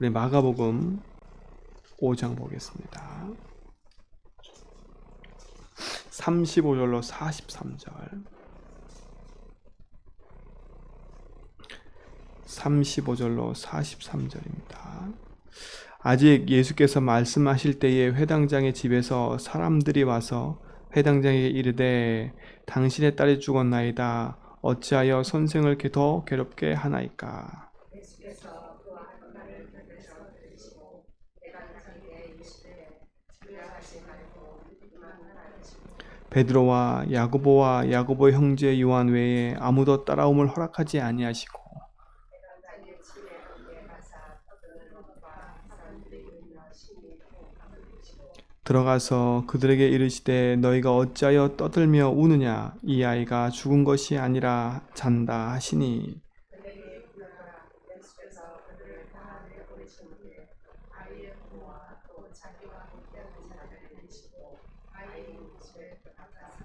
우리 마가복음 5장 보겠습니다. 35절로 43절. 35절로 43절입니다. 아직 예수께서 말씀하실 때에 회당장의 집에서 사람들이 와서 회당장에게 이르되 당신의 딸이 죽었나이다. 어찌하여 선생을 더 괴롭게 하나이까? 예수께서 그와 한 말을 들으셔 들으시고 내가 자기에게 이르시되 두려워하지 말고 믿기만 하라 하시고 베드로와 야고보와 야고보 형제 요한 외에 아무도 따라옴을 허락하지 아니하시고 들어가서 그들에게 이르시되 너희가 어찌하여 떠들며 우느냐? 이 아이가 죽은 것이 아니라 잔다 하시니 그들에게 불러라 예수께서 그들을 다 내보내신 후에 아이의 부모와 또 자기와 함께하는 사람을 이르시고 아이의 집에 들어가서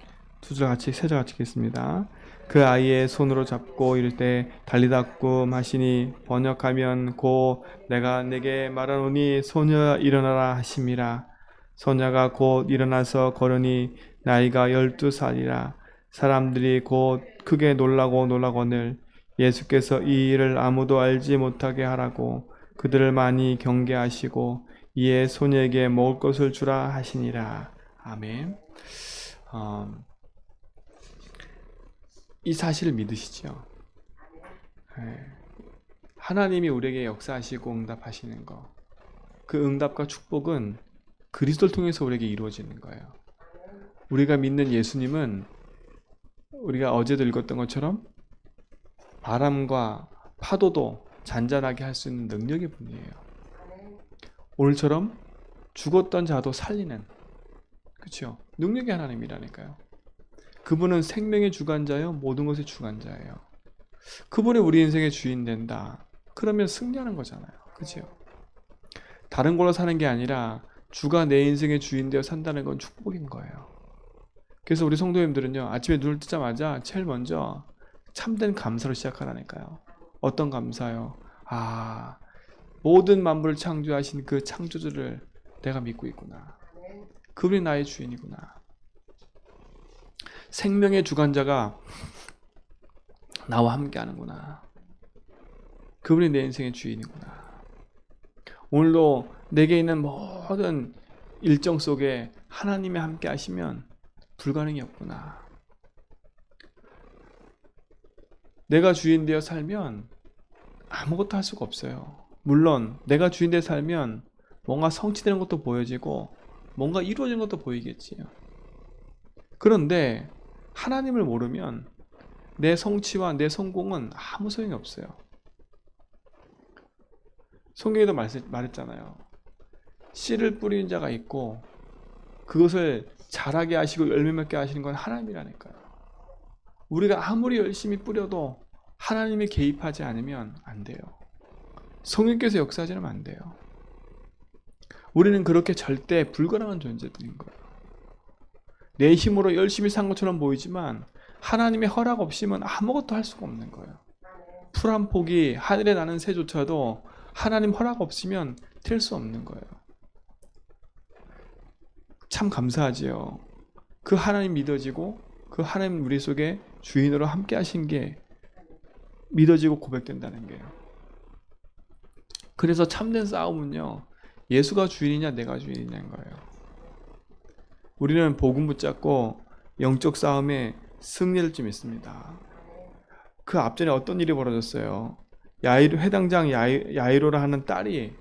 두절 같이 세절 같이 읽겠습니다. 그 아이의 손으로 잡고 이를 때 달리다꿈 하시니 번역하면 곧 내가 내게 말하노니 소녀 일어나라 하심이라 소녀가 곧 일어나서 걸으니 나이가 열두 살이라 사람들이 곧 크게 놀라고 놀라거늘 예수께서 이 일을 아무도 알지 못하게 하라고 그들을 많이 경계하시고 이에 소녀에게 먹을 것을 주라 하시니라 아멘. 어, 이 사실을 믿으시죠? 예. 하나님이 우리에게 역사하시고 응답하시는 거. 그 응답과 축복은 그리스도를 통해서 우리에게 이루어지는 거예요. 우리가 믿는 예수님은 우리가 어제도 읽었던 것처럼 바람과 파도도 잔잔하게 할 수 있는 능력의 분이에요. 오늘처럼 죽었던 자도 살리는 그렇죠? 능력의 하나님이라니까요. 그분은 생명의 주관자요, 모든 것의 주관자예요. 그분이 우리 인생의 주인 된다. 그러면 승리하는 거잖아요. 그죠? 다른 걸로 사는 게 아니라 주가 내 인생의 주인 되어 산다는 건 축복인 거예요. 그래서 우리 성도님들은요, 아침에 눈을 뜨자마자 제일 먼저 참된 감사로 시작하라니까요. 어떤 감사요? 아, 모든 만물을 창조하신 그 창조주를 내가 믿고 있구나. 그분이 나의 주인이구나. 생명의 주관자가 나와 함께 하는구나. 그분이 내 인생의 주인이구나. 오늘도 내게 있는 모든 일정 속에 하나님이 함께 하시면 불가능이 없구나. 내가 주인 되어 살면 아무것도 할 수가 없어요. 물론 내가 주인 되어 살면 뭔가 성취되는 것도 보여지고 뭔가 이루어지는 것도 보이겠지요. 그런데 하나님을 모르면 내 성취와 내 성공은 아무 소용이 없어요. 성경에도 말했잖아요. 씨를 뿌리는 자가 있고 그것을 자라게 하시고 열매 맺게 하시는 건 하나님이라니까요. 우리가 아무리 열심히 뿌려도 하나님이 개입하지 않으면 안 돼요. 성령께서 역사하지 않으면 안 돼요. 우리는 그렇게 절대 불가능한 존재들인 거예요. 내 힘으로 열심히 산 것처럼 보이지만 하나님의 허락 없이면 아무것도 할 수가 없는 거예요. 풀 한 폭이 하늘에 나는 새조차도 하나님 허락 없으면 될수 없는 거예요. 참 감사하지요. 그 하나님 믿어지고 그 하나님 우리 속에 주인으로 함께 하신 게 믿어지고 고백된다는 게요. 그래서 참된 싸움은요. 예수가 주인이냐 내가 주인이냐인 거예요. 우리는 복음 붙잡고 영적 싸움에 승리를 좀 있습니다. 그 앞전에 어떤 일이 벌어졌어요. 야이로 회당장 야이, 야이로라 하는 딸이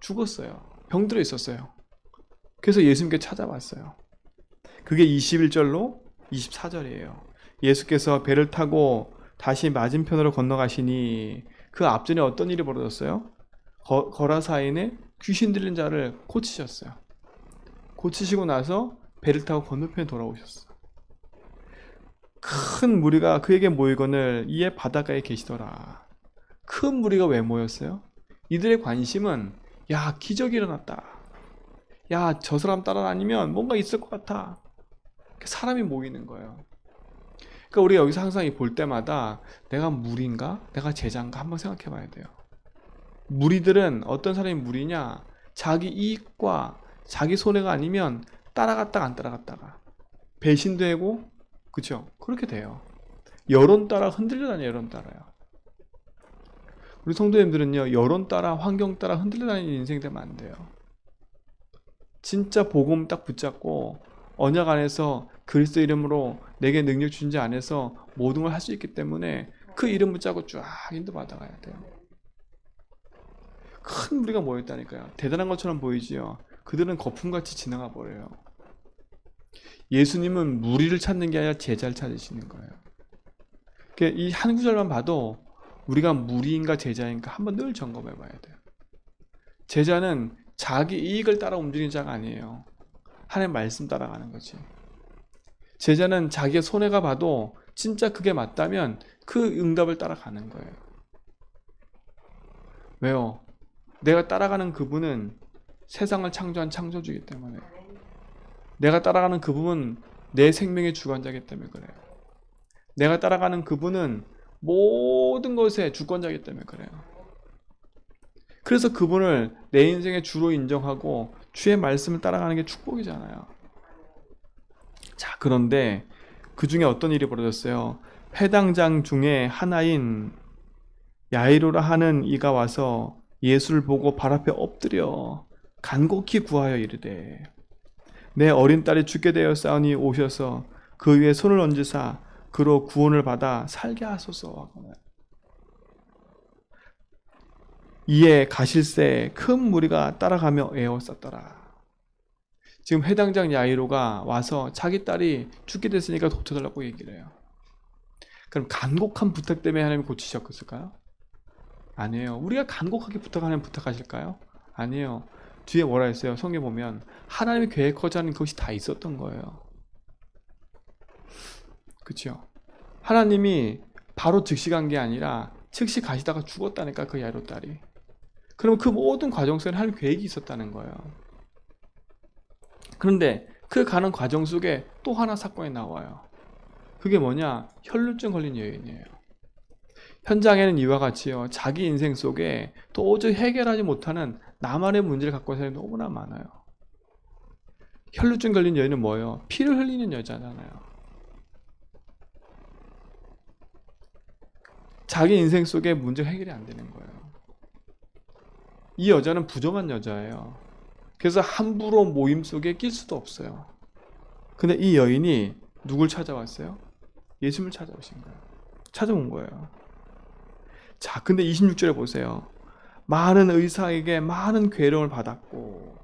죽었어요. 병들어 있었어요. 그래서 예수님께 찾아왔어요. 그게 21절로 24절이에요. 예수께서 배를 타고 다시 맞은편으로 건너가시니 그 앞전에 어떤 일이 벌어졌어요? 거, 거라사인에 귀신 들린 자를 고치셨어요. 고치시고 나서 배를 타고 건너편에 돌아오셨어. 큰 무리가 그에게 모이거늘 이에 바닷가에 계시더라. 큰 무리가 왜 모였어요? 이들의 관심은 야 기적이 일어났다. 야 저 사람 따라다니면 뭔가 있을 것 같아. 사람이 모이는 거예요. 그러니까 우리가 여기서 항상 볼 때마다 내가 물인가? 내가 제자인가? 한번 생각해 봐야 돼요. 무리들은 어떤 사람이 무리냐? 자기 이익과 자기 손해가 아니면 따라갔다가 안 따라갔다가 배신되고 그쵸? 그렇게 돼요. 여론 따라 흔들려 다녀요. 여론 따라요. 우리 성도님들은요. 여론 따라 환경 따라 흔들려 다니는 인생 되면 안 돼요. 진짜 복음 딱 붙잡고 언약 안에서 그리스도 이름으로 내게 능력 준자 안에서 모든 걸 할 수 있기 때문에 그 이름 붙잡고 쫙 인도 받아가야 돼요. 큰 무리가 모였다니까요. 대단한 것처럼 보이지요. 그들은 거품같이 지나가 버려요. 예수님은 무리를 찾는 게 아니라 제자를 찾으시는 거예요. 이한 구절만 봐도 우리가 무리인가 제자인가 한번 늘 점검해 봐야 돼요. 제자는 자기 이익을 따라 움직이는 자가 아니에요. 하나님 말씀 따라가는 거지. 제자는 자기의 손해가 봐도 진짜 그게 맞다면 그 응답을 따라가는 거예요. 왜요? 내가 따라가는 그분은 세상을 창조한 창조주이기 때문에 내가 따라가는 그분은 내 생명의 주관자이기 때문에 그래요. 내가 따라가는 그분은 모든 것의 주권자이기 때문에 그래요. 그래서 그분을 내 인생의 주로 인정하고 주의 말씀을 따라가는 게 축복이잖아요. 자, 그런데 그 중에 어떤 일이 벌어졌어요? 회당장 중에 하나인 야이로라 하는 이가 와서 예수를 보고 발 앞에 엎드려 간곡히 구하여 이르되 내 어린 딸이 죽게 되었사오니 오셔서 그 위에 손을 얹으사 그로 구원을 받아 살게 하소서 이에 가실새 큰 무리가 따라가며 에워쌌더라. 지금 해당장 야이로가 와서 자기 딸이 죽게 됐으니까 고쳐달라고 얘기를 해요. 그럼 간곡한 부탁 때문에 하나님이 고치셨을까요? 아니에요. 우리가 간곡하게 부탁하면 부탁하실까요? 아니에요. 뒤에 뭐라 했어요? 성경 보면 하나님의 계획하자 하는 것이 다 있었던 거예요. 그렇죠? 하나님이 바로 즉시 간 게 아니라 즉시 가시다가 죽었다니까 그 야이로 딸이. 그럼 그 모든 과정 속에 하나님 계획이 있었다는 거예요. 그런데 그 가는 과정 속에 또 하나 사건이 나와요. 그게 뭐냐? 혈루증 걸린 여인이에요. 현장에는 이와 같이요. 자기 인생 속에 도저히 해결하지 못하는 나만의 문제를 갖고 있는 사람이 너무나 많아요. 혈루증 걸린 여인은 뭐예요? 피를 흘리는 여자잖아요. 자기 인생 속에 문제가 해결이 안 되는 거예요. 이 여자는 부정한 여자예요. 그래서 함부로 모임 속에 낄 수도 없어요. 근데 이 여인이 누굴 찾아왔어요? 예수님을 찾아오신 거예요. 찾아온 거예요. 자, 근데 26절에 보세요. 많은 의사에게 많은 괴로움을 받았고,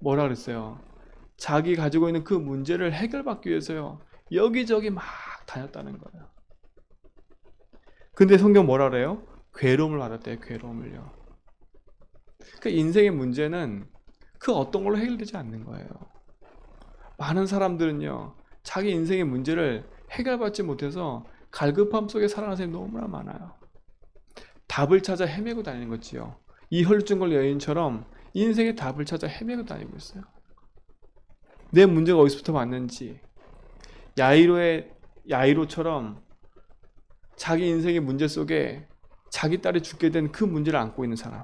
뭐라 그랬어요? 자기 가지고 있는 그 문제를 해결받기 위해서요. 여기저기 막 다녔다는 거예요. 근데 성경 뭐라 그래요? 괴로움을 받았대요. 괴로움을요. 그 인생의 문제는 그 어떤 걸로 해결되지 않는 거예요. 많은 사람들은요, 자기 인생의 문제를 해결받지 못해서 갈급함 속에 살아가는 사람이 너무나 많아요. 답을 찾아 헤매고 다니는 거지요. 이 혈증 걸린 여인처럼 인생의 답을 찾아 헤매고 다니고 있어요. 내 문제가 어디서부터 왔는지 야이로의 야이로처럼 자기 인생의 문제 속에 자기 딸이 죽게 된 그 문제를 안고 있는 사람.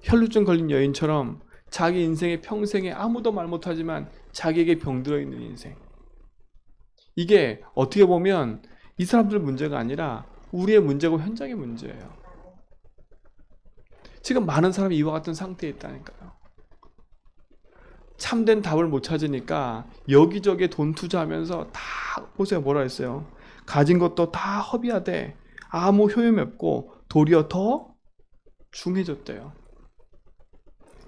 혈루증 걸린 여인처럼 자기 인생의 평생에 아무도 말 못하지만 자기에게 병들어 있는 인생. 이게 어떻게 보면 이 사람들 문제가 아니라 우리의 문제고 현장의 문제예요. 지금 많은 사람이 이와 같은 상태에 있다니까요. 참된 답을 못 찾으니까 여기저기 돈 투자하면서 다 보세요 뭐라 했어요. 가진 것도 다 허비하되 아무 효용이 없고 도리어 더 중해졌대요.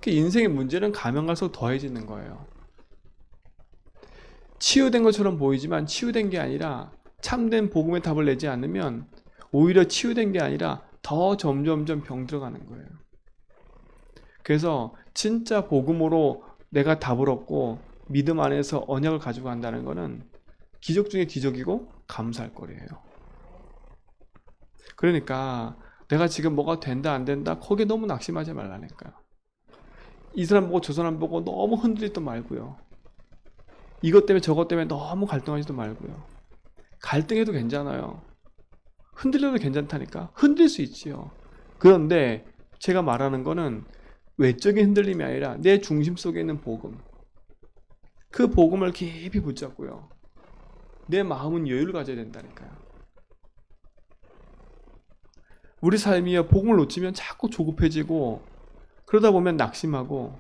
그 인생의 문제는 가면 갈수록 더해지는 거예요. 치유된 것처럼 보이지만 치유된 게 아니라 참된 복음의 답을 내지 않으면 오히려 치유된 게 아니라 더 점점점 병들어가는 거예요. 그래서 진짜 복음으로 내가 답을 얻고 믿음 안에서 언약을 가지고 간다는 것은 기적 중에 기적이고 감사할 거리예요. 그러니까 내가 지금 뭐가 된다 안 된다 거기에 너무 낙심하지 말라니까요. 이 사람 보고 저 사람 보고 너무 흔들리도 말고요. 이것 때문에 저것 때문에 너무 갈등하지도 말고요. 갈등해도 괜찮아요. 흔들려도 괜찮다니까. 흔들 수 있지요. 그런데 제가 말하는 거는 외적인 흔들림이 아니라 내 중심 속에 있는 복음. 그 복음을 깊이 붙잡고요. 내 마음은 여유를 가져야 된다니까요. 우리 삶이요 복음을 놓치면 자꾸 조급해지고 그러다 보면 낙심하고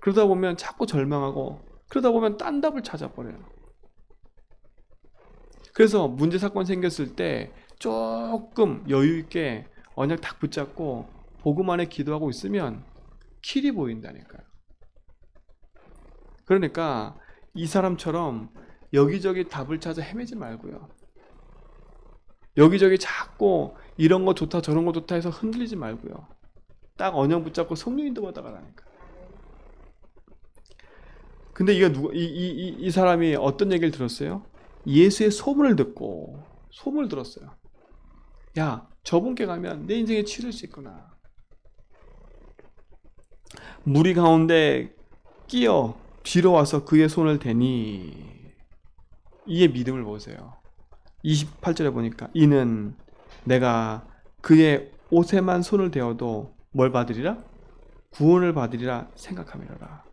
그러다 보면 자꾸 절망하고 그러다 보면 딴 답을 찾아버려요. 그래서 문제 사건 생겼을 때 조금 여유 있게 언약 딱 붙잡고 복음 안에 기도하고 있으면 길이 보인다니까요. 그러니까 이 사람처럼 여기저기 답을 찾아 헤매지 말고요. 여기저기 자꾸 이런 거 좋다 저런 거 좋다 해서 흔들리지 말고요. 딱 언영 붙잡고 성령 인도 받아가 라니까. 근데 이거 누가 이, 이, 이, 이 사람이 어떤 얘기를 들었어요? 예수의 소문을 듣고 소문을 들었어요. 야, 저분께 가면 내 인생에 치를 수 있구나. 무리 가운데 끼어 뒤로 와서 그의 손을 대니 이의 믿음을 보세요. 28절에 보니까 이는 내가 그의 옷에만 손을 대어도 뭘 받으리라? 구원을 받으리라 생각함이라.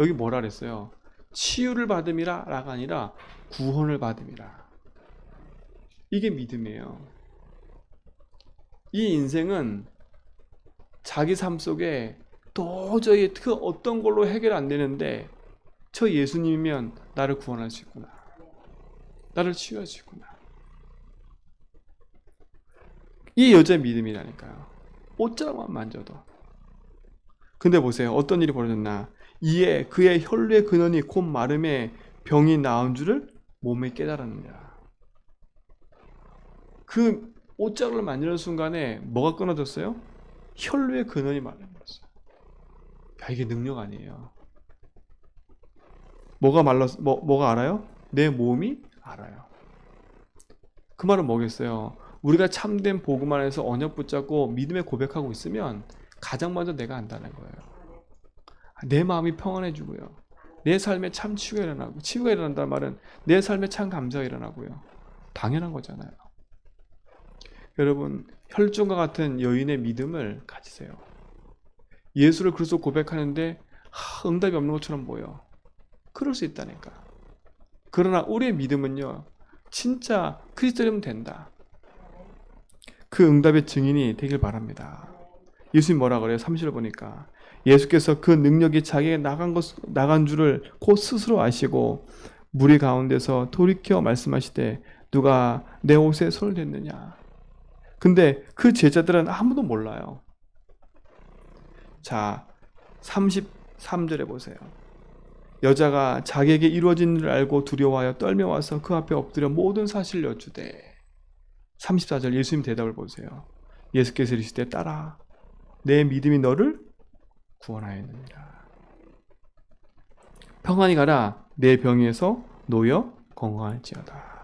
여기 뭐라 그랬어요? 치유를 받음이라 라가 아니라 구원을 받음이라. 이게 믿음이에요. 이 인생은 자기 삶 속에 도저히 그 어떤 걸로 해결 안 되는데 저 예수님이면 나를 구원할 수 있구나. 나를 치유할 수 있구나. 이 여자의 믿음이라니까요. 옷자락만 만져도. 근데 보세요. 어떤 일이 벌어졌나. 이에 그의 혈류의 근원이 곧 마름에 병이 나은 줄을 몸에 깨달았느니라. 그 옷자락을 만지는 순간에 뭐가 끊어졌어요? 혈류의 근원이 말라버렸어요. 야 이게 능력 아니에요. 뭐가 말랐 뭐 뭐가 알아요? 내 몸이 알아요. 그 말은 뭐겠어요? 우리가 참된 복음 안에서 언약 붙잡고 믿음에 고백하고 있으면 가장 먼저 내가 안다는 거예요. 내 마음이 평안해지고요. 내 삶에 참 치유가 일어나고 치유가 일어난다는 말은 내 삶에 참 감사가 일어나고요. 당연한 거잖아요. 여러분 혈중과 같은 여인의 믿음을 가지세요. 예수를 그리스도 고백하는데 하, 응답이 없는 것처럼 보여. 그럴 수 있다니까. 그러나 우리의 믿음은요. 진짜 그리스도면 된다. 그 응답의 증인이 되길 바랍니다. 예수님 뭐라 그래요? 30절 보니까 예수께서 그 능력이 자기에게 나간 것 나간 줄을 곧 스스로 아시고 무리 가운데서 돌이켜 말씀하시되 누가 내 옷에 손을 댔느냐. 근데 그 제자들은 아무도 몰라요. 자, 33절에 보세요. 여자가 자기에게 이루어진 일을 알고 두려워하여 떨며 와서 그 앞에 엎드려 모든 사실을 여쭈되 34절 예수님 대답을 보세요. 예수께서 이르시되 따라 내 믿음이 너를 구원하였느니라. 평안히 가라 내 병에서 놓여 건강할지어다.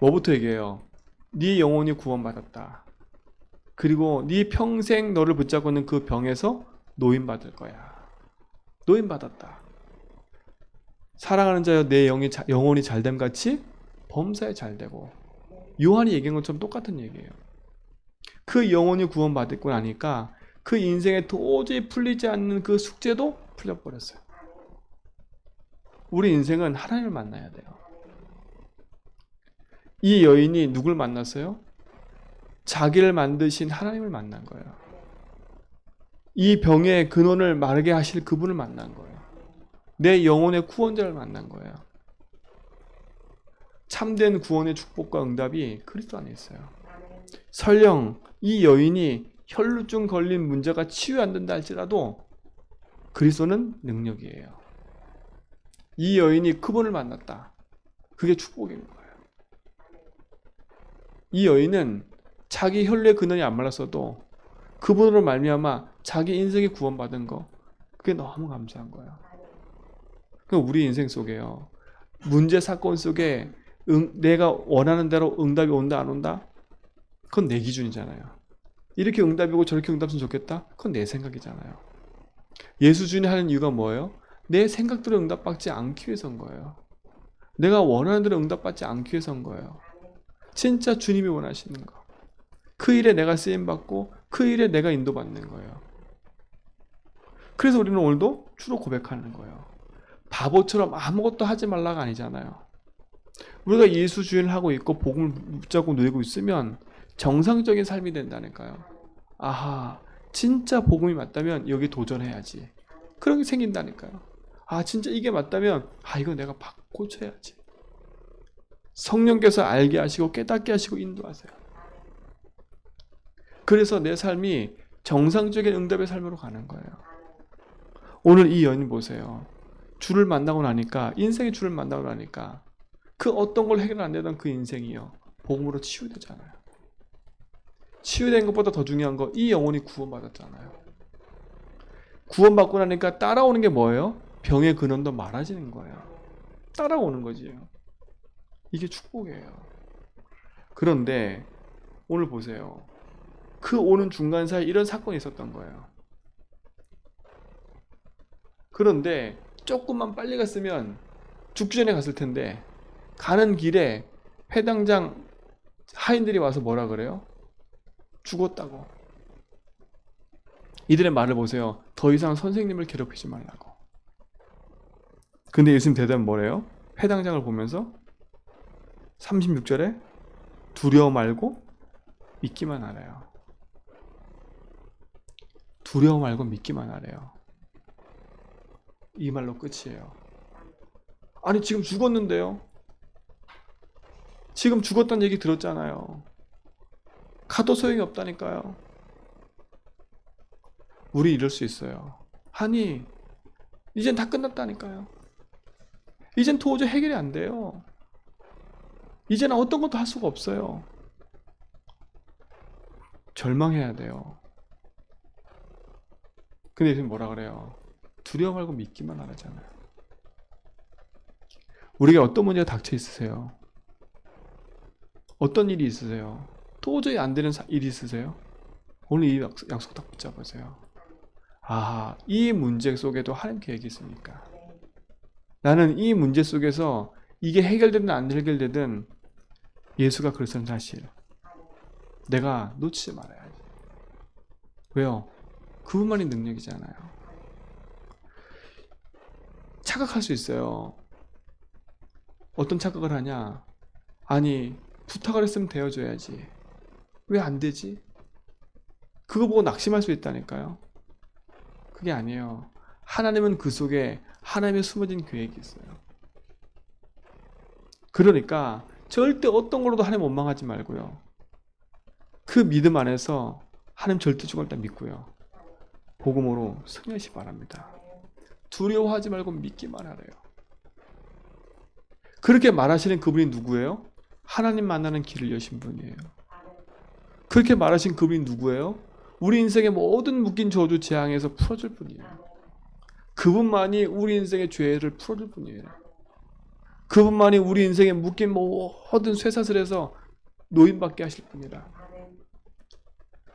뭐부터 얘기해요? 네 영혼이 구원받았다. 그리고 네 평생 너를 붙잡고 있는 그 병에서 노인받을 거야. 노인받았다. 사랑하는 자여 내 영이 자- 영혼이 잘됨 같이 범사에 잘되고 요한이 얘기한 것처럼 똑같은 얘기예요. 그 영혼이 구원받고 나니까 그 인생에 도저히 풀리지 않는 그 숙제도 풀려버렸어요. 우리 인생은 하나님을 만나야 돼요. 이 여인이 누굴 만났어요? 자기를 만드신 하나님을 만난 거예요. 이 병의 근원을 마르게 하실 그분을 만난 거예요. 내 영혼의 구원자를 만난 거예요. 참된 구원의 축복과 응답이 그리스도 안에 있어요. 설령 이 여인이 혈루증 걸린 문제가 치유 안 된다 할지라도 그리스도는 능력이에요. 이 여인이 그분을 만났다. 그게 거예요. 이 여인은 자기 혈류의 근원이 안 말랐어도 그분으로 말미암아 자기 인생이 구원받은 거 그게 너무 감사한 거예요. 그 우리 인생 속에요. 문제 사건 속에 응, 내가 원하는 대로 응답이 온다 안 온다? 그건 내 기준이잖아요. 이렇게 응답이고 저렇게 응답했으면 좋겠다? 그건 내 생각이잖아요. 예수 주인이 하는 이유가 뭐예요? 내 생각대로 응답받지 않기 위해서인 거예요. 내가 원하는 대로 응답받지 않기 위해서인 거예요. 진짜 주님이 원하시는 거. 그 일에 내가 쓰임 받고 그 일에 내가 인도받는 거예요. 그래서 우리는 오늘도 주로 고백하는 거예요. 바보처럼 아무것도 하지 말라가 아니잖아요. 우리가 예수 주인을 하고 있고 복음을 붙잡고 누리고 있으면 정상적인 삶이 된다니까요. 아하, 진짜 복음이 맞다면 여기 도전해야지. 그런 게 생긴다니까요. 아, 진짜 이게 맞다면 아, 이거 내가 바꿔줘야지. 성령께서 알게 하시고 깨닫게 하시고 인도하세요. 그래서 내 삶이 정상적인 응답의 삶으로 가는 거예요. 오늘 이 연인 보세요. 주를 만나고 나니까 인생의 주를 만나고 나니까 그 어떤 걸 해결 안 되던 그 인생이요 복음으로 치유되잖아요. 치유된 것보다 더 중요한 거 이 영혼이 구원받았잖아요. 구원받고 나니까 따라오는 게 뭐예요? 병의 근원도 많아지는 거예요. 따라오는 거지요. 이게 축복이에요. 그런데 오늘 보세요. 그 오는 중간 사이 이런 사건이 있었던 거예요. 그런데 조금만 빨리 갔으면 죽기 전에 갔을 텐데 가는 길에 회당장 하인들이 와서 뭐라 그래요? 죽었다고. 이들의 말을 보세요. 더 이상 선생님을 괴롭히지 말라고. 근데 예수님 대답은 뭐래요? 회당장을 보면서 36절에 두려워 말고 믿기만 하래요. 두려워 말고 믿기만 하래요. 이 말로 끝이에요. 아니 지금 죽었는데요. 지금 죽었다는 얘기 들었잖아요. 가도 소용이 없다니까요. 우리 이럴 수 있어요. 아니 이젠 다 끝났다니까요. 이젠 도저히 해결이 안 돼요. 이제는 어떤 것도 할 수가 없어요. 절망해야 돼요. 근데 예수님 뭐라 그래요? 두려워 말고 믿기만 하라잖아요. 우리가 어떤 문제가 닥쳐 있으세요? 어떤 일이 있으세요? 도저히 안 되는 사- 일이 있으세요? 오늘 이 약속, 약속 딱 붙잡으세요. 아, 이 문제 속에도 하나님 계획이 있으니까. 나는 이 문제 속에서 이게 해결되든 안 해결되든 예수가 그랬던 사실. 내가 놓치지 말아야지. 왜요? 그분만이 능력이잖아요. 착각할 수 있어요. 어떤 착각을 하냐? 아니, 부탁을 했으면 되어줘야지. 왜 안 되지? 그거 보고 낙심할 수 있다니까요. 그게 아니에요. 하나님은 그 속에 하나님의 숨어진 계획이 있어요. 그러니까 절대 어떤 걸로도 하나님 원망하지 말고요. 그 믿음 안에서 하나님 절대 죽을 일단 믿고요. 복음으로 승리하시 바랍니다. 두려워하지 말고 믿기만 하래요. 그렇게 말하시는 그분이 누구예요? 하나님 만나는 길을 여신 분이에요. 그렇게 말하신 그분이 누구예요? 우리 인생의 모든 묶인 저주 재앙에서 풀어줄 분이에요. 그분만이 우리 인생의 죄를 풀어줄 분이에요. 그분만이 우리 인생에 묶인 모든 쇠사슬에서 노인받게 하실 분이라.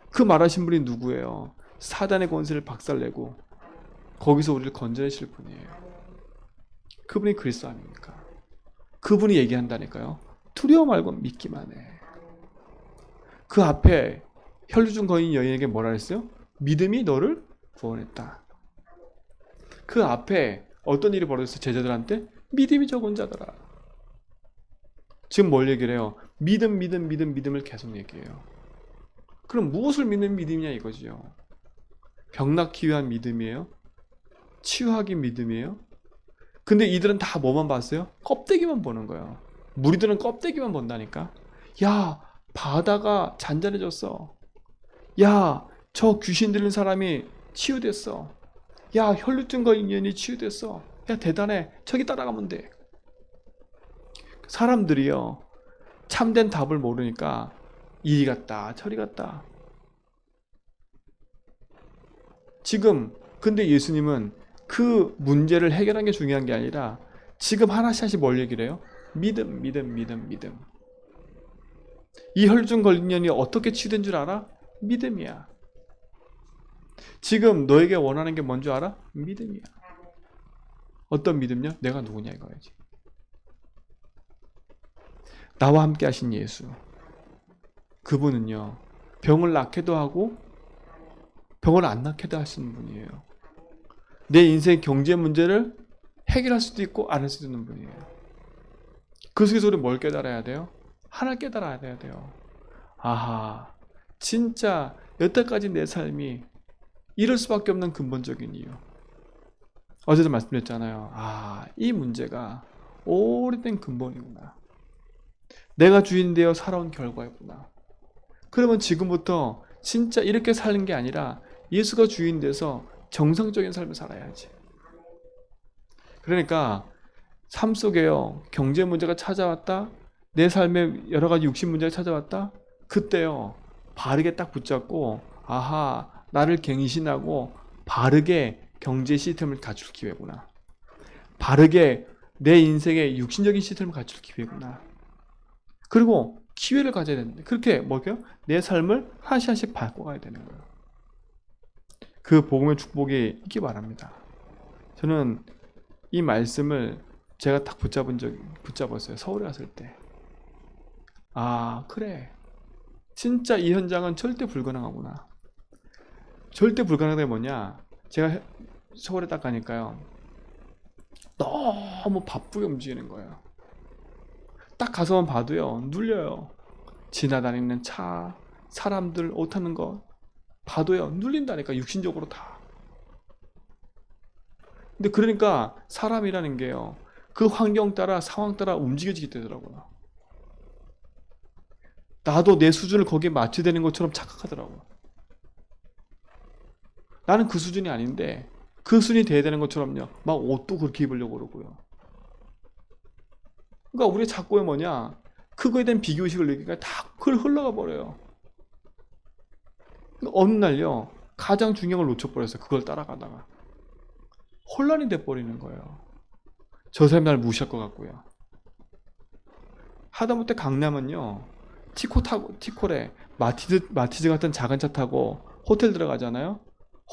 그 말하신 분이 누구예요? 사단의 권세를 박살내고 거기서 우리를 건져내실 분이에요. 그분이 그리스도 아닙니까? 그분이 얘기한다니까요. 두려워 말고 믿기만 해. 그 앞에 혈류중 거인 여인에게 뭐라 했어요? 믿음이 너를 구원했다. 그 앞에 어떤 일이 벌어졌어요? 제자들한테 믿음이 적은 자더라. 지금 뭘 얘기를 해요? 믿음, 믿음, 믿음, 믿음을 계속 얘기해요. 그럼 무엇을 믿는 믿음이냐 이거지요. 병 낫기 위한 믿음이에요? 치유하기 믿음이에요? 근데 이들은 다 뭐만 봤어요? 껍데기만 보는 거예요. 무리들은 껍데기만 본다니까. 야, 바다가 잔잔해졌어. 야, 저 귀신 들린 사람이 치유됐어. 야, 혈루증과 인연이 치유됐어. 야, 대단해. 저기 따라가면 돼. 사람들이요. 참된 답을 모르니까 이리 갔다, 저리 갔다. 지금 근데 예수님은 그 문제를 해결한 게 중요한 게 아니라 지금 하나씩 하나씩 뭘 얘기를 해요? 믿음, 믿음, 믿음, 믿음. 이 혈중 걸린 년이 어떻게 치유된 줄 알아? 믿음이야. 지금 너에게 원하는 게 뭔 줄 알아? 믿음이야. 어떤 믿음요? 내가 누구냐 이거야지. 나와 함께 하신 예수. 그분은요. 병을 낫게도 하고 병을 안 낫게도 하시는 분이에요. 내 인생 경제 문제를 해결할 수도 있고 안 할 수도 있는 분이에요. 그 속에서 우리 뭘 깨달아야 돼요? 하나 깨달아야 돼요. 아하, 진짜 여태까지 내 삶이 이럴 수밖에 없는 근본적인 이유. 어제도 말씀드렸잖아요. 아, 이 문제가 오래된 근본이구나. 내가 주인 되어 살아온 결과이구나. 그러면 지금부터 진짜 이렇게 사는 게 아니라 예수가 주인 돼서 정상적인 삶을 살아야지. 그러니까 삶 속에요. 경제 문제가 찾아왔다. 내 삶에 여러 가지 육신 문제가 찾아왔다. 그때요. 바르게 딱 붙잡고 아하, 나를 갱신하고 바르게 경제 시스템을 갖출 기회구나. 바르게 내 인생의 육신적인 시스템을 갖출 기회구나. 그리고 기회를 가져야 되는데 그렇게 뭐게요? 내 삶을 하나씩 하나씩 바꿔가야 되는 거예요. 그 복음의 축복이 있기 바랍니다. 저는 이 말씀을 제가 딱 붙잡은 적 붙잡았어요. 서울에 갔을 때. 아 그래. 진짜 이 현장은 절대 불가능하구나. 절대 불가능한 게 뭐냐? 제가 서울에 딱 가니까요. 너무 바쁘게 움직이는 거예요. 딱 가서만 봐도요, 눌려요. 지나다니는 차, 사람들, 옷 타는 거 봐도요, 눌린다니까, 육신적으로 다. 근데 그러니까 사람이라는 게요, 그 환경 따라, 상황 따라 움직여지게 되더라고요. 나도 내 수준을 거기에 맞춰야 되는 것처럼 착각하더라고요. 나는 그 수준이 아닌데, 그 수준이 돼야 되는 것처럼요, 막 옷도 그렇게 입으려고 그러고요. 그러니까 우리 자꾸에 뭐냐 그거에 대한 비교의식을 느끼니까 다 그걸 흘러가 버려요. 그러니까 어느 날요 가장 중요한 걸 놓쳐버렸어요. 그걸 따라가다가 혼란이 돼버리는 거예요. 저 사람이 날 무시할 것 같고요. 하다못해 강남은요 티코 타고 티콜에 마티즈 마티즈 같은 작은 차 타고 호텔 들어가잖아요.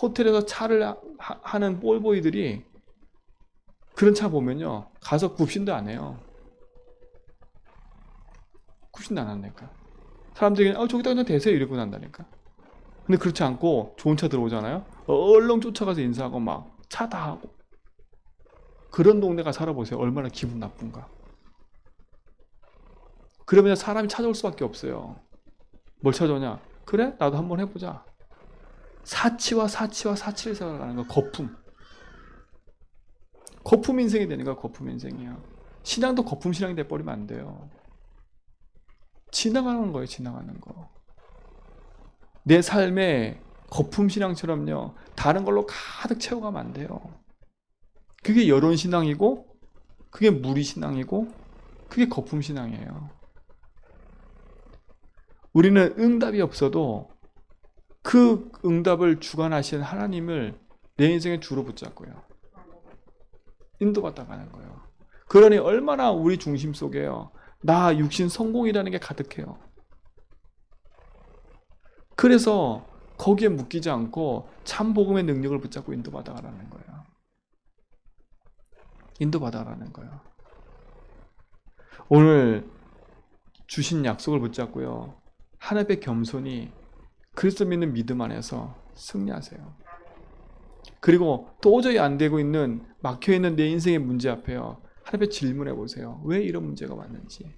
호텔에서 차를 하, 하는 볼보이들이 그런 차 보면요 가서 굽신도 안 해요. 굽신도 안 한다니까. 사람들이 어 저기다 그냥 대세요 이러고 난다니까. 근데 그렇지 않고 좋은 차 들어오잖아요. 얼렁 쫓아가서 인사하고 막 차 다 하고. 그런 동네가 살아보세요. 얼마나 기분 나쁜가. 그러면 사람이 찾아올 수밖에 없어요. 뭘 찾아오냐? 그래? 나도 한번 해보자. 사치와 사치와 사치를 살아가는 거 거품. 거품 인생이 되는 거야. 거품 인생이야. 신앙도 거품 신앙이 돼버리면 안 돼요. 지나가는 거예요, 지나가는 거. 내 삶에 거품 신앙처럼요, 다른 걸로 가득 채워가면 안 돼요. 그게 여론 신앙이고, 그게 무리 신앙이고, 그게 거품 신앙이에요. 우리는 응답이 없어도 그 응답을 주관하시는 하나님을 내 인생의 주로 붙잡고요. 인도받다 가는 거예요. 그러니 얼마나 우리 중심 속에요. 나 육신 성공이라는 게 가득해요. 그래서 거기에 묶이지 않고 참 복음의 능력을 붙잡고 인도받아 가라는 거예요. 인도받아 가라는 거예요. 오늘 주신 약속을 붙잡고요. 하나님의 겸손히 그리스도 믿는 믿음 안에서 승리하세요. 그리고 도저히 안 되고 있는 막혀 있는 내 인생의 문제 앞에요. 하나님께 질문해 보세요. 왜 이런 문제가 왔는지.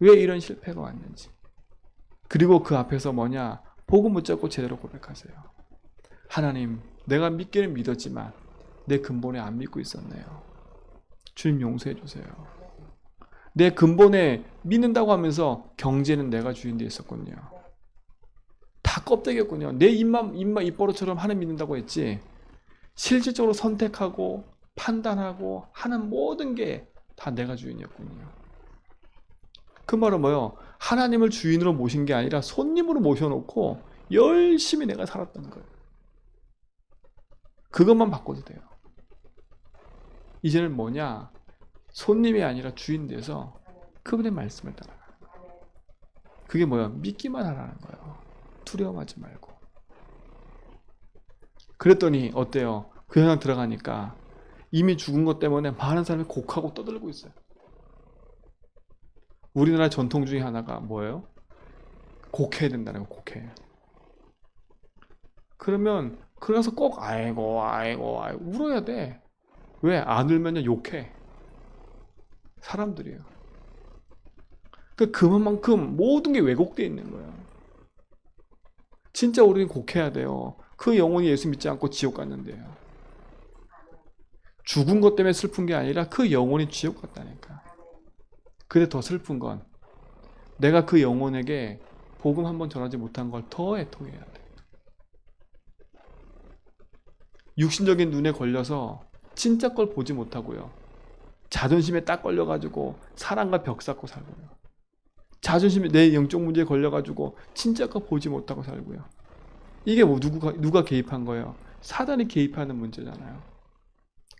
왜 이런 실패가 왔는지. 그리고 그 앞에서 뭐냐? 복음 붙잡고 제대로 고백하세요. 하나님, 내가 믿기는 믿었지만 내 근본에 안 믿고 있었네요. 주님 용서해 주세요. 내 근본에 믿는다고 하면서 경제는 내가 주인돼 있었군요. 다 껍데기였군요. 내 입만 입만 입버릇처럼 하나님 믿는다고 했지. 실질적으로 선택하고 판단하고 하는 모든 게 다 내가 주인이었군요. 그 말은 뭐요? 하나님을 주인으로 모신 게 아니라 손님으로 모셔놓고 열심히 내가 살았던 거예요. 그것만 바꿔도 돼요. 이제는 뭐냐? 손님이 아니라 주인 돼서 그분의 말씀을 따라가는 거예요. 그게 뭐야? 믿기만 하라는 거예요. 두려워하지 말고. 그랬더니 어때요? 그 현장 들어가니까 이미 죽은 것 때문에 많은 사람이 곡하고 떠들고 있어요. 우리나라 전통 중에 하나가 뭐예요? 곡해야 된다는 거 곡해. 그러면 그래서 꼭 아이고 아이고 아이고 울어야 돼. 왜? 안 울면요 욕해. 사람들이에요. 그 그만큼 모든 게 왜곡되어 있는 거예요. 진짜 우리는 곡해야 돼요. 그 영혼이 예수 믿지 않고 지옥 갔는데요. 죽은 것 때문에 슬픈 게 아니라 그 영혼이 지옥 갔다니까. 근데 더 슬픈 건 내가 그 영혼에게 복음 한 번 전하지 못한 걸 더 애통해야 돼. 육신적인 눈에 걸려서 진짜 걸 보지 못하고요. 자존심에 딱 걸려가지고 사랑과 벽 쌓고 살고요. 자존심에 내 영적 문제에 걸려가지고 진짜 거 보지 못하고 살고요. 이게 뭐 누구가 누가 개입한 거예요? 사단이 개입하는 문제잖아요.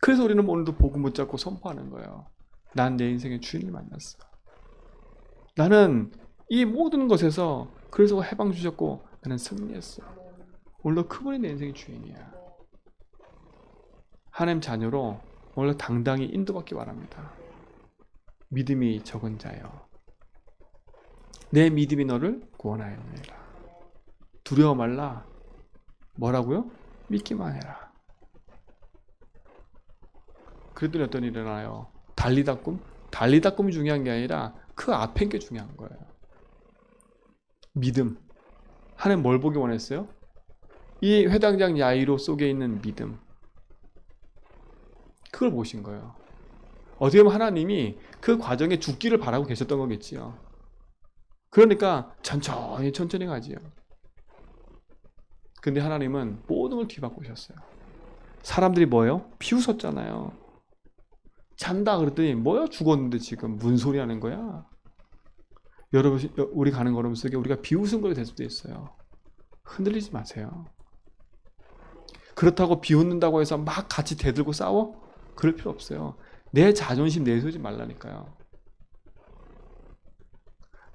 그래서 우리는 오늘도 복음 못 잡고 선포하는 거예요. 난 내 인생의 주인을 만났어. 나는 이 모든 것에서 그래서 해방 주셨고 나는 승리했어. 오늘도 그분이 내 인생의 주인이야. 하나님 자녀로 오늘 당당히 인도받기 바랍니다. 믿음이 적은 자여. 내 믿음이 너를 구원하였느니라. 두려워 말라. 뭐라고요? 믿기만 해라. 그랬더니 어떤 일이 일어나요? 달리다 꿈? 달리다 꿈이 중요한 게 아니라 그 앞에 게 중요한 거예요. 믿음. 하나님 뭘 보기 원했어요? 이 회당장 야이로 속에 있는 믿음. 그걸 보신 거예요. 어떻게 보면 하나님이 그 과정에 죽기를 바라고 계셨던 거겠지요. 그러니까 천천히 천천히 가지요. 근데 하나님은 모든 걸 뒤바꾸셨어요. 사람들이 뭐예요? 비웃었잖아요. 잔다 그랬더니 뭐야 죽었는데 지금 무슨 소리 하는 거야? 여러분 우리 가는 걸음 속에 우리가 비웃은 거가 될 수도 있어요. 흔들리지 마세요. 그렇다고 비웃는다고 해서 막 같이 대들고 싸워? 그럴 필요 없어요. 내 자존심 내세우지 말라니까요.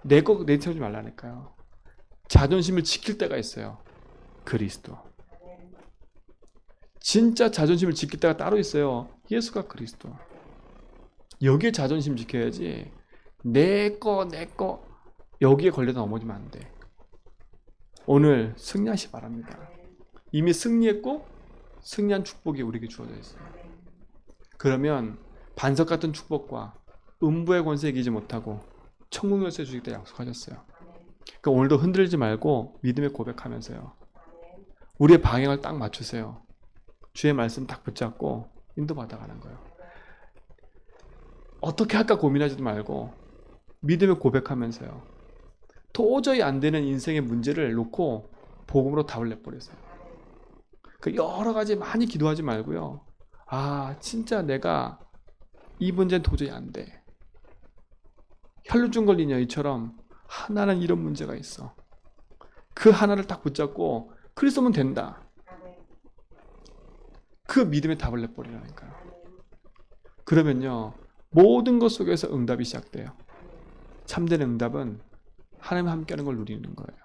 내 거 내세우지 말라니까요. 자존심을 지킬 때가 있어요. 그리스도. 진짜 자존심을 지킬 때가 따로 있어요. 예수가 그리스도. 여기에 자존심 지켜야지. 내 거, 내 거. 여기에 걸려서 넘어지면 안 돼. 오늘 승리하시 바랍니다. 이미 승리했고, 승리한 축복이 우리에게 주어져 있어요. 그러면 반석 같은 축복과 음부의 권세에 이기지 못하고 천국 열쇠 주시겠다 약속하셨어요. 그러니까 오늘도 흔들지 말고 믿음의 고백하면서요. 우리의 방향을 딱 맞추세요. 주의 말씀 딱 붙잡고 인도받아 가는 거예요. 어떻게 할까 고민하지도 말고 믿음의 고백하면서요. 도저히 안 되는 인생의 문제를 놓고 복음으로 답을 내버리세요. 그 여러 가지 많이 기도하지 말고요. 아, 진짜 내가 이 문제는 도저히 안 돼. 혈루증 걸린 여인처럼 하나는 이런 문제가 있어. 그 하나를 딱 붙잡고 그리스도면 된다. 그 믿음의 답을 내버리라니까요. 그러면요 모든 것 속에서 응답이 시작돼요. 참된 응답은 하나님 함께하는 걸 누리는 거예요.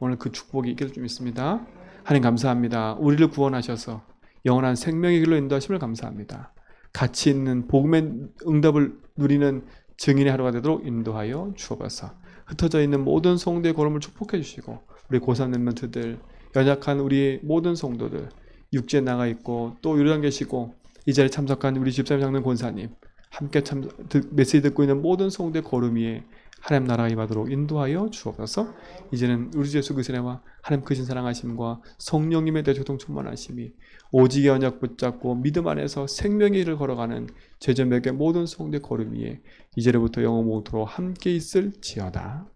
오늘 그 축복이 있기를 좀 있습니다. 하나님 감사합니다. 우리를 구원하셔서 영원한 생명의 길로 인도하심을 감사합니다. 가치 있는 복음의 응답을 누리는 증인의 하루가 되도록 인도하여 주옵소서. 흩어져 있는 모든 성도의 걸음을 축복해 주시고 우리 고3 랩런트들 연약한 우리 모든 성도들 육지에 나가 있고 또 유리한 계시고 이 자리에 참석한 우리 집사님 장로님 권사님 함께 참 듣- 메시지 듣고 있는 모든 성도의 걸음 위에 하나님 나라가 임하도록 인도하여 주옵소서. 이제는 우리 주 예수 그리스도와 하나님 크신 사랑하심과 성령님의 대조동 충만하심이 오직의 언약 붙잡고 믿음 안에서 생명의 길을 걸어가는 제자맥의 모든 성도의 걸음 위에 이제로부터 영원 모토로 함께 있을지어다.